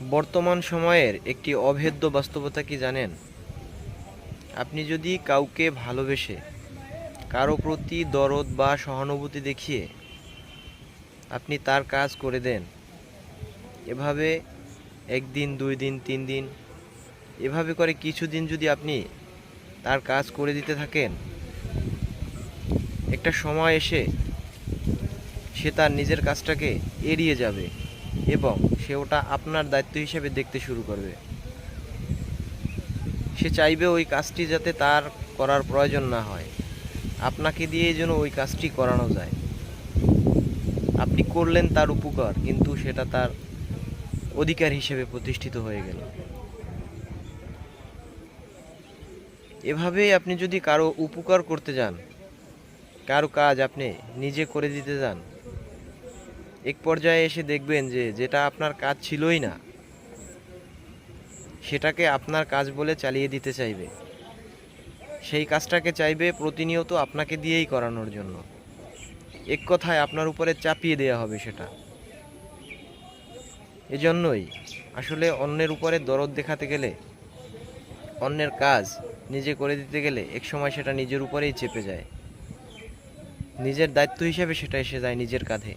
বর্তমান সময়ের একটি অভেদ্য বাস্তবতা কি জানেন? আপনি যদি কাউকে ভালোবেসে কারও প্রতি দরদ বা সহানুভূতি দেখিয়ে আপনি তার কাজ করে দেন, এভাবে একদিন, দুই দিন, তিন দিন, এভাবে করে কিছুদিন যদি আপনি তার কাজ করে দিতে থাকেন, একটা সময় এসে সে তার নিজের কাজটাকে এড়িয়ে যাবে। এবং সে ওটা আপনার দায়িত্ব হিসেবে দেখতে শুরু করবে। সে চাইবে ওই কাজটি যাতে তার করার প্রয়োজন না হয়। আপনাকে দিয়ে যেন ওই কাজটি করানো যায়। আপনি করলেন তার উপকার, কিন্তু সেটা তার অধিকার হিসেবে প্রতিষ্ঠিত হয়ে গেল। এভাবেই আপনি যদি কারও উপকার করতে যান, কারও কাজ আপনি নিজে করে দিতে যান এক পর্যায়ে এসে দেখবেন যে যেটা আপনার কাজ ছিলই না, সেটাকে আপনার কাজ বলে চালিয়ে দিতে চাইবে। সেই কাজটাকে চাইবে প্রতিনিয়ত আপনাকে দিয়েই করানোর জন্য। এক কথায় আপনার উপরে চাপিয়ে দেওয়া হবে সেটা। এজন্যই আসলে অন্যের উপরে দরদ দেখাতে গেলে, অন্যের কাজ নিজে করে দিতে গেলে এক সময় সেটা নিজের উপরেই চেপে যায়। নিজের দায়িত্ব হিসেবে সেটা এসে যায় নিজের কাঁধে।